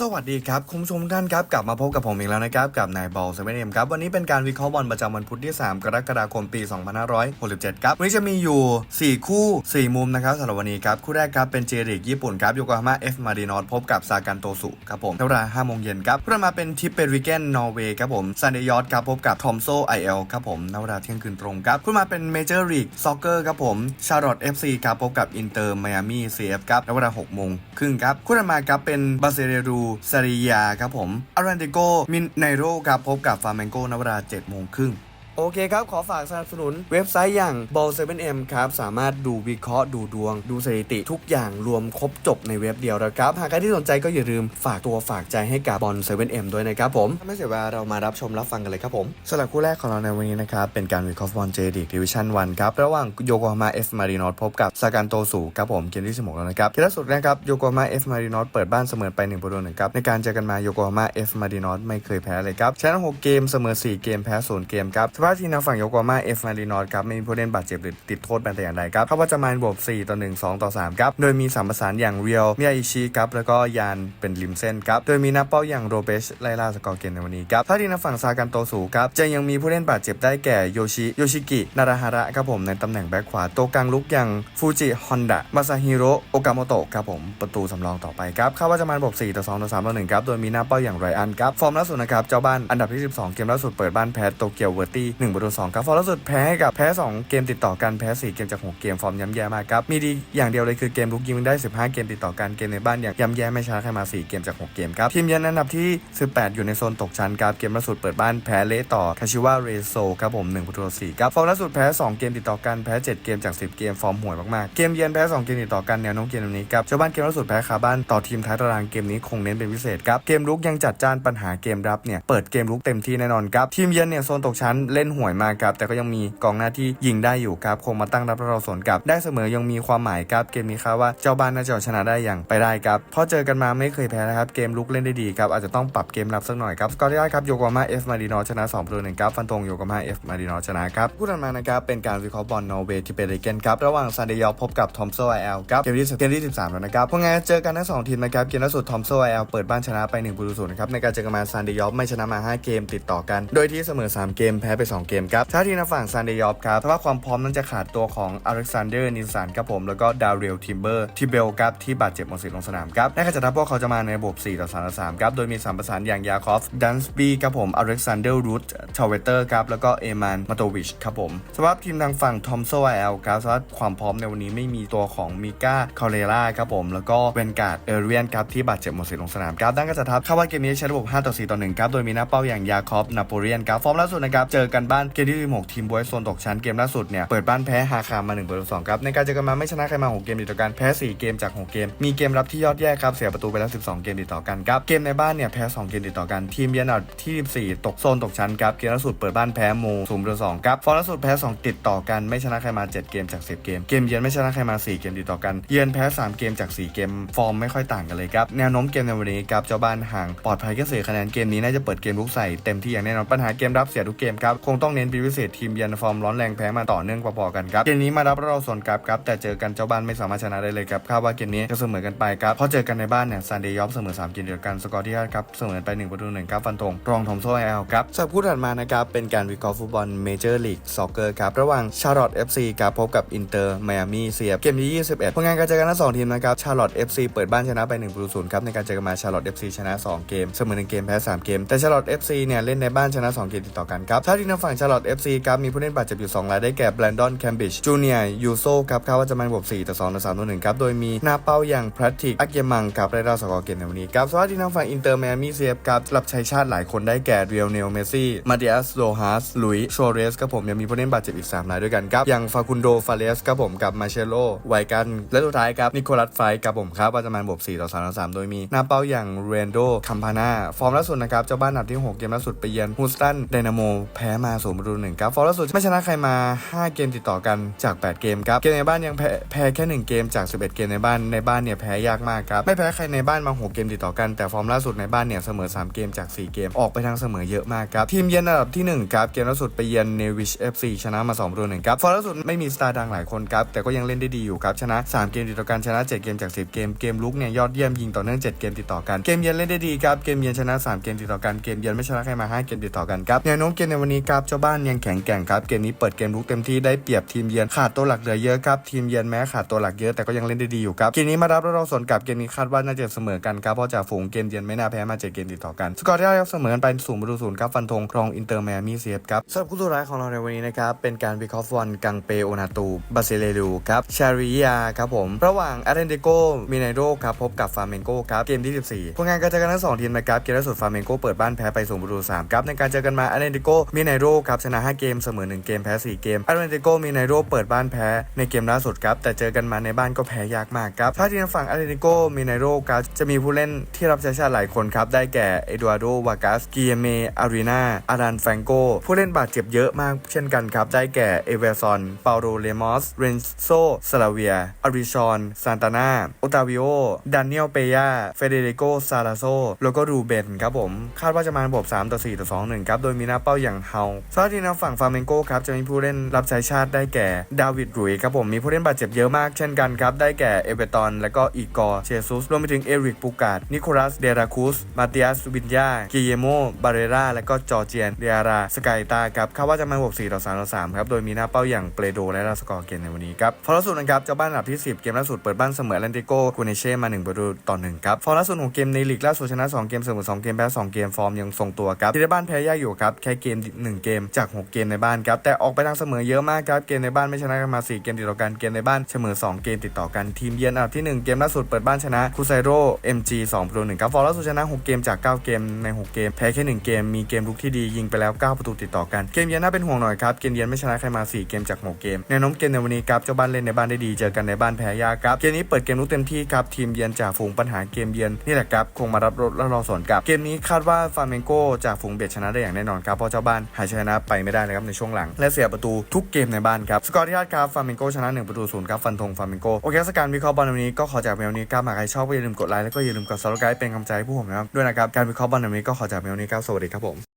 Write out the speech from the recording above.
สวัสดีครับ คุณผู้ชมท่านครับ กลับมาพบกับผมอีกแล้วนะครับ กับนายบอลเซเว่นเอ็มครับ วันนี้เป็นการวิเคราะห์บอลประจำวันพุธที่ 3 กรกฎาคมปี 2567 ครับ วันนี้จะมีอยู่ 4 คู่ 4 มุมนะครับสำหรับวันนี้ครับ คู่แรกครับเป็นเจริกญี่ปุ่นครับโยโกฮาม่าเอฟมารีนอตพบกับซากันโตสุครับผมเวลา5โมงเย็นครับคู่ต่อมาเป็นทิปเปอริเกนนอร์เวย์ครับผมซันเดยอตครับพบกับทอมโซไอเอลครับผมเวลาเที่ยงคืนตรงครับคู่ต่อมาเป็นเมเจอร์ลีกซ็อกเกอร์ครับผมชาร์ลอตเอฟซีครับพบกับอินเตอร์ไมอามี่ซีเอฟครับเวลา6โมงครึ่งครับคู่ต่อมาครับเป็นบาเซเรรูซาริยาครับผมอารันเดโกมินไนโรครับพบกับฟาร์เมนโกในเวลา7โมงครึ่ง โอเคครับ ขอฝากสนับสนุนเว็บไซต์อย่าง ball 7m ครับ สามารถดูวิเคราะห์ดูดวง ดูสถิติทุกอย่างรวมครบจบในเว็บเดียวนะครับ หากใครที่สนใจก็อย่าลืมฝากตัวฝากใจให้กับบอล 7m ด้วยนะครับผมไม่เสียเวลาเรามารับชมรับฟังกันเลยครับผมสำหรับคู่แรกของเราในวันนี้นะครับ เป็นการวิเคราะห์บอลเจดีดิวิชั่น1ครับ ระหว่างโยโกฮาม่าเอฟมารีนอตพบกับซากันโตสูครับผมเกมที่16แล้วนะครับเกมล่าสุดนะครับโยโกฮาม่าเอฟมารีนอตเปิดบ้านเสมอไป1ประตูหนึ่งครับในการเจอกันมาโยโกฮาม่าเอฟมารีนอตไม่เคยแพ้เลยครับชนะ6เกมเสมอ4เกมแพ้0เกมครับสภาทีมทางฝั่งโยโกฮาม่าเอฟมารีนอตครับไม่มีผู้เล่นบาดเจ็บหรือติดโทษแต่อย่างใดครับเขาว่าจะมาบวก4ต่อ1 2ต่อ3ครับโดยมีสามประสานอย่างเรียลมิยาอิชิครับแล้วก็ยานเป็นริมเส้นครับโดยมีนักเป้าอย่างโรเบชไลล่าสกอร์เกมในวันนี้ครับถ้าทีมทางฝั่งซากันโตสูครับจะยังมีผู้เล่นบาดเจ็บได้แก่โยชิโยชิกินาราฮาระครับผมในตำแหน่งแบ็คขวาโตวกลางลุกอย่างฟูจิฮอนดะมาซาฮิโร่โอกาโมโตะครับผมประตูสำรองต่อไปครับคาดว่าจะมาบวก4ต่อ2ต่อ3ต่อ1ครับโดยมีหน้าเป้าอย่างไรอันครับฟอร์มล่าสุดนะครับเจ้าบ้านอันดับที่ 12 เกมล่าสุดเปิดบ้านแพ้โตเกียวเวอร์ตี้1ประตู2ครับฟอร์มล่าสุดแพ้กับแพ้ 2 เกมติดต่อกันแพ้ 4 เกมจาก 6 เกมฟอร์มย่ำแย่มากครับมีดีอย่างเดียวเลยคือเกมลุกยิงได้ 15 เกมติดต่อกันเกมในบ้านอย่างย่ำแย่ไม่ชนะใครมา 4 เกมจาก 6 เกมครับทีมเยือนอันดับที่ 18 อยู่ในโซนตกชั้นครับเกมล่าสุดเปิดบ้านแพ้เละต่อคาชิวาเรโซครับผม1ประตูต่อ4ครับฟอร์มล่าสุดแพ้ 2 เกมติดต่อกันแพ้ 7 เกมจาก 10 เกมฟอร์มห่วยมากๆเกมเยือนแพ้ 2 เกมติดต่อกันแนวโน้มเกมนี้ครับเจ้าบ้านเกมล่าสุดแพ้คาบ้านต่อทีมท้ายตารางเกมนี้คงเน้นเป็นพิเศษครับเกมลุกยังจัดจ้านปัญหาเกมรับเนี่ยเปิดเกมลุกเต็มที่แน่นอนครับทีมเยือนเนี่ยโซนตกชั้นเล่นห่วยมาครับแต่ก็ยังมีกองหน้าที่ยิงได้อยู่ครับคงมาตั้งรับเราสวนกับได้เสมอยังมีความหมายครับเกมนี้ครับว่าเจ้าบ้านน่าจะชนะได้อย่างไปได้ครับพราะเจอกันมาไม่เคยแพ้นะครับเกมลุกเล่นได้ดีครับอาจจะต้องปรับเกมรับสักหน่อยครับสกอร์ที่ได้ครับโยโกฮาม่าเอฟมารีนอชนะ2ประตูหนึ่งครับฟันธงโยโกฮาม่าเอฟมารีนอชนะครับคู่ถัดมานะครับเป็นการวิเคราะห์บอลนอร์เวย์ที่เป็นเลเกนครับระหว่างซานเดยอพบกับทอมโซไอเอลครับเกมที่เกมที่ 13 แล้วนะครับเพวกงานเจอกันทั้งสองทีมนะครับเกมล่าสุดทอมโซไอเอลเปิดบ้านชนะไป1ประตูศูนย์นะครับในการเจอกันมาซานเดยอไม่ชนะมา 5 เกมติดต่อกัน โดยที่เสมอ 3 เกมแพ้ไป2เกมครับถ้าทีมทางฝั่งซานเดยอครับแต่ว่าความพร้อมนั้นจะขาดตัวของอเล็กซานเดอร์นิลสันครับผมแล้วก็ดาริเอลทิมเบอร์ทิเบลครับที่บาดเจ็บหมดสิทธิ์ลงสนามครับในขณะที่พวกเขาจะมาในระบบ 4 ต่อ 3 ต่อ 3 ครับ โดยมี3ประสานอย่างยาคอฟดันสบีครับผมอเล็กซานเดอร์รูทชาวเวเตอร์ครับแล้วก็เอมานมาโตวิชครับผมสภาพทีมทางฝั่งทอมโซไอเอลครับสภาพความพร้อมในวันนี้ไม่มีตัวของมิก้าคาเรล่าครับผมแล้วก็เวนการ์ดเอเรียนครับที่บาดเจ็บหมดสิทธิ์ลงสนามครับด้านกระทับคาดว่าเกมนี้ใช้ระบบ 5 ต่อ 4 ต่อ 1 ครับโดยมีหน้าเป้าอย่างยาคอฟนาโปเลียนครับฟอร์มล่าสุดนะครับเจอกันบ้านเกมที่16ทีมบวยโซนตกชั้นเกมล่าสุดเนี่ยเปิดบ้านแพ้ฮาคามา1ประตู2ครับในการเจอกันมาไม่ชนะใครมา 6 เกมติดต่อกันแพ้ 4 เกมจาก 6 เกม มีเกมรับที่ยอดแย่ครับเสียประตูไปแล้ว 12 เกมติดต่อกันครับเกมในบ้านเนี่ยแพ้ 2 เกมติดต่อกันทีมเยนอันดับที่ 14 ตกโซนตกชั้นครับเกมล่าสุดเปิดบ้านแพ้โมศูนย์ประตูสองครับฟอร์ล่าสุดแพ้ 2 ติดต่อกันไม่ชนะใครมา 7 เกมจาก 10 เกม เกมเยือนไม่ชนะใครมา 4 เกมติดต่อกันเยือนแพ้ 3 เกมจาก 4 เกม ฟอร์มไม่ค่อยต่างกันเลยครับแนวโน้มเกมในวันนี้ครับเจ้าบ้านห่างปลอดภัยแค่สี่คะแนนเกมนี้น่าจะเปิดเกมลุกใส่เต็มที่อย่างแน่นอนปัญหาเกมรับเสียทุกเกมครับคงต้องเน้นเป็นพิเศษทีมเยือนฟอร์มร้อนแรงแพ้มาต่อเนื่องพอๆกันครับเกมนี้มารับเราส่วนกับครับแต่เจอกันเจ้าบ้านไม่สามารถชนะได้เลยครับคาดว่าเกมนี้จะเสมอกันไปครับพราะเจอกันในบ้านเนี่ยซันเดย์ยอฟเสมอ3เกมเดียวกันสกอร์ที่ห้าครับเสมอไป1ประตูหนึ่งครับฟันธงรองทอมโซ่แอลครับสำหรับคู่ถัดมานะครับเป็นการวิเคราะห์ฟุตบอลเมเจอร์ลีกซ็อกเกอร์ครับระหว่างชาร์ลอตเอฟซีครับพบกับอินเตอร์ไมอามี่เซียเกมที่ 21ผลงานการเจอกันทั้งสองทีมนะครับชาร์ลอตเอฟซีเปิดบ้านชนะไป1ประตูศูนย์ครับในการเจอกันมาชาร์ลอตเอฟซีชนะ 2 เกมเสมอ1เกมแพ้3เกมแต่ชาร์ลอตเอฟซีเนี่ยเล่นในบ้านชนะ 2 เกมติดต่อกันครับถ้าที่ทางฝั่งชาร์ลอตเอฟซีครับมีผู้เล่นบาดเจ็บอยู่ 2 รายได้แก่แบรนดอนแคมบิชจูเนียร์ยูโซครับคาดว่าจะมาบวก4ต่อ2ต่อ3ต่อ1ครับโดยมีหน้าเป้าอย่างพรัตติกอาเกมังครับได้รับสกอร์เกมในวันนี้ครับสวัสดีทางฝั่งอินเตอร์ไมมี่เซียครับรับใช้ชาติหลายคนได้แก่เรียลเนลเมซี่มาเดียสโลฮาสลุยโชเรสครับผมยังมีผู้เล่นบาดเจ็บอีก3รายด้วยกันครับอย่างฟาคุนโดฟาเลสครับผมกับมาเชโลไวกันและสุดท้ายครับนิโคลัสไฟครับผมครับว่าจะมาบวก4ต่อ3ต่อ3โดยมีหน้าเป้าอย่างเรนโดคัมพานาฟอร์มล่าสุดนะครับเจ้าบ้านอันดับที่ 6 เกมล่าสุดไปเยือนฮูสตันไดนาโมแพ้มาศูนย์ประตูหนึ่งครับฟอร์ล่าสุดไม่ชนะใครมา 5 เกมติดต่อกันจาก 8 เกมครับ เกมในบ้านยังแพ้แพ้แค่ 1 เกมจาก 11 เกมในบ้าน ในบ้านเนี่ยแพ้ยากมากครับ ไม่แพ้ใครในบ้านมา 6 เกมติดต่อกัน แต่ฟอร์มล่าสุดในบ้านเนี่ยเสมอ 3 เกมจาก 4 เกม ออกไปทางเสมอเยอะมากครับ ทีมเยือนอันดับที่1ครับ เกมล่าสุดไปเยือนเนวิชเอฟซีชนะมา2ประตูหนึ่งครับฟอร์ล่าสุดไม่มีสตาร์ดังหลายคนครับ แต่ก็ยังเล่นได้ดีอยู่ครับ ชนะ 3 เกมติดต่อกัน ชนะ 7 เกมจาก 10 เกม เกมลุกเนี่ยยอดเยี่ยมยิงต่อเนื่อง 7 เกมติดต่อกัน เกมเยือนเล่นได้ดีครับ เกมเยือนชนะ 3 เกมติดต่อกัน เกมเยือนไม่ชนะใครมา 5 เกมติดต่อกันครับแนวโน้มเกมในวันนี้ครับเจ้าบ้านยังแข็งแกร่งครับเกมนี้เปิดเกมลุกเต็มที่ได้เปรียบทีมเยือนขาดตัวหลักเหลือเยอะครับทีมเยือนแม้ขาดตัวหลักเยอะแต่ก็ยังเล่นได้ดีอยู่ครับเกมนี้มารับแล้วเราสวนกลับเกมนี้คาดว่าน่าจะเสมอกันครับเพราะจากฝูงเกมเยือนไม่น่าแพ้มาเจ็ดเกมติดต่อกันสกอร์ที่ได้รับเสมอกันไปศูนย์ประตูศูนย์ครับฟันธงครองอินเตอร์แมมี่เซียฟครับสำหรับคู่สุดท้ายของเราในวันนี้นะครับเป็นการวิเคราะห์ฟุตบอลกังเปโอนาตูบาซิเลลูครับชาริยาครับผมระหว่างอาร์เรนติโกมินาโดครับพบกับฟาเมนโกครับเกมที่ 14ผลงานการเจอกันทั้งสองทีมนะครับเกมล่าสุดฟาเมนโกเปิดบ้านแพ้ไปศูนย์ประตูสามครับในการเจอกันมาอาร์เรนติโกมินาโดครับชนะ 5 เกมเสมอ 1 เกมแพ้ 4 เกมอาร์เรนติโกมินาโดเปิดบ้านแพ้ในเกมล่าสุดครับ แต่เจอกันมาในบ้านก็แพ้ยากมากครับ ถ้าทีมฝั่งอาร์เรนติโกมินาโดครับจะมีผู้เล่นที่รับใช้ชาติหลายคนครับ ได้แก่เอ็ดวาร์โดวากัสกิเอเมอารีนาอารันแฟงโกผู้เล่นบาดเจ็บเยอะมากเช่นกันครับ ได้แก่เอเวอร์ซอนเปาโรเลมอสเรนโซซาลาเวียอาริชอนซานตานาโอตาวิโอดานิเอลเปยาเฟเดริโกซาลาโซแล้วก็รูเบนครับผมคาดว่าจะมาระบบ3ต่อ4ต่อ2 1ครับโดยมีหน้าเป้าอย่างเฮาสำหรับทีมทางฝั่งฟาเมนโกครับจะมีผู้เล่นรับใช้ชาติได้แก่ดาวิดรุยครับผมมีผู้เล่นบาดเจ็บเยอะมากเช่นกันครับได้แก่เอเวตันและก็อีกอร์เชซุสรวมไปถึงเอริกปูกาดนิโคลัสเดราคุสมาติอัสวินยากิเยโมบาเรราและก็จอร์เจียนเดียราสกายตาครับคาดว่าจะมาระบบ4ต่อ3ต่อ3ครับโดยมีหน้าเป้าอย่างเปโดและลาสกอร์เกนในวันนี้ครับฟอร์ล่าสุดนะครับเจ้าบ้านอันดับที่ 10 เกมล่าสุดเปิดบ้านเสมอแลนติโกคูเนเช่มา1ประตูต่อ1ครับฟอร์ล่าสุดของเกมในลีกล่าสุดชนะ 2 เกมเสมอ2เกมแพ้2เกมฟอร์มยังทรงตัวครับที่บ้านแพ้ยากอยู่ครับแค่เกม1เกมจาก 6 เกมในบ้านครับแต่ออกไปทางเสมอเยอะมากครับเกมในบ้านไม่ชนะกันมา 4 เกมติดต่อกันเกมในบ้านเสมอ 2 เกมติดต่อกันทีมเยือนอันดับที่ 1 เกมล่าสุดเปิดบ้านชนะคูไซโร่ MG 2ประตู1ครับฟอร์ล่าสุดชนะ 6 เกมจาก 9 เกมใน 6 เกมแพ้แค่1เกมมีเกมลุกที่ดียิงไปแล้ว 9 ประตูติดต่อกันเกมเยือนน่าเป็นห่วงหน่อยครับเกมเยือนไม่ชนะใครมา 4 เกมจาก 6 เกมแนวโน้มเกมในวันนี้ครับเจ้าบ้านเล่นในบ้านได้ดีเจอกันในบ้านแพ้ยากครับเกมนี้เปิดเกมลุกเต็มที่ครับทีมเยือนจากฝูงปัญหาเกมเยือนนี่แหละครับคงมารับรถแล้วรอสวนกลับเกมนี้คาดว่าฟาเมนโกจากฝูงเบียดชนะได้อย่างแน่นอนครับเพราะเจ้าบ้านหาชชนะไปไม่ได้เลยครับในช่วงหลัง และเสียประตูทุกเกมในบ้านครับสกอร์ที่คาดครับฟาเมนโกชนะ1ประตูศูนย์ครับฟันธงฟาเมนโกโอเคสการวิเคราะห์บอลวันนี้ก็ขอจากเมลนี้ครับหากใครชอบก็อย่าลืมกดไลค์แล้วก็อย่าลืมกดซับสไครป์เป็นกำลังใจให้ผู้ผมนะครับด้วยนะครับการวิเคราะห์บอลวันนี้ก็ขอจากเมลนี้ครับสวัสดีครับผม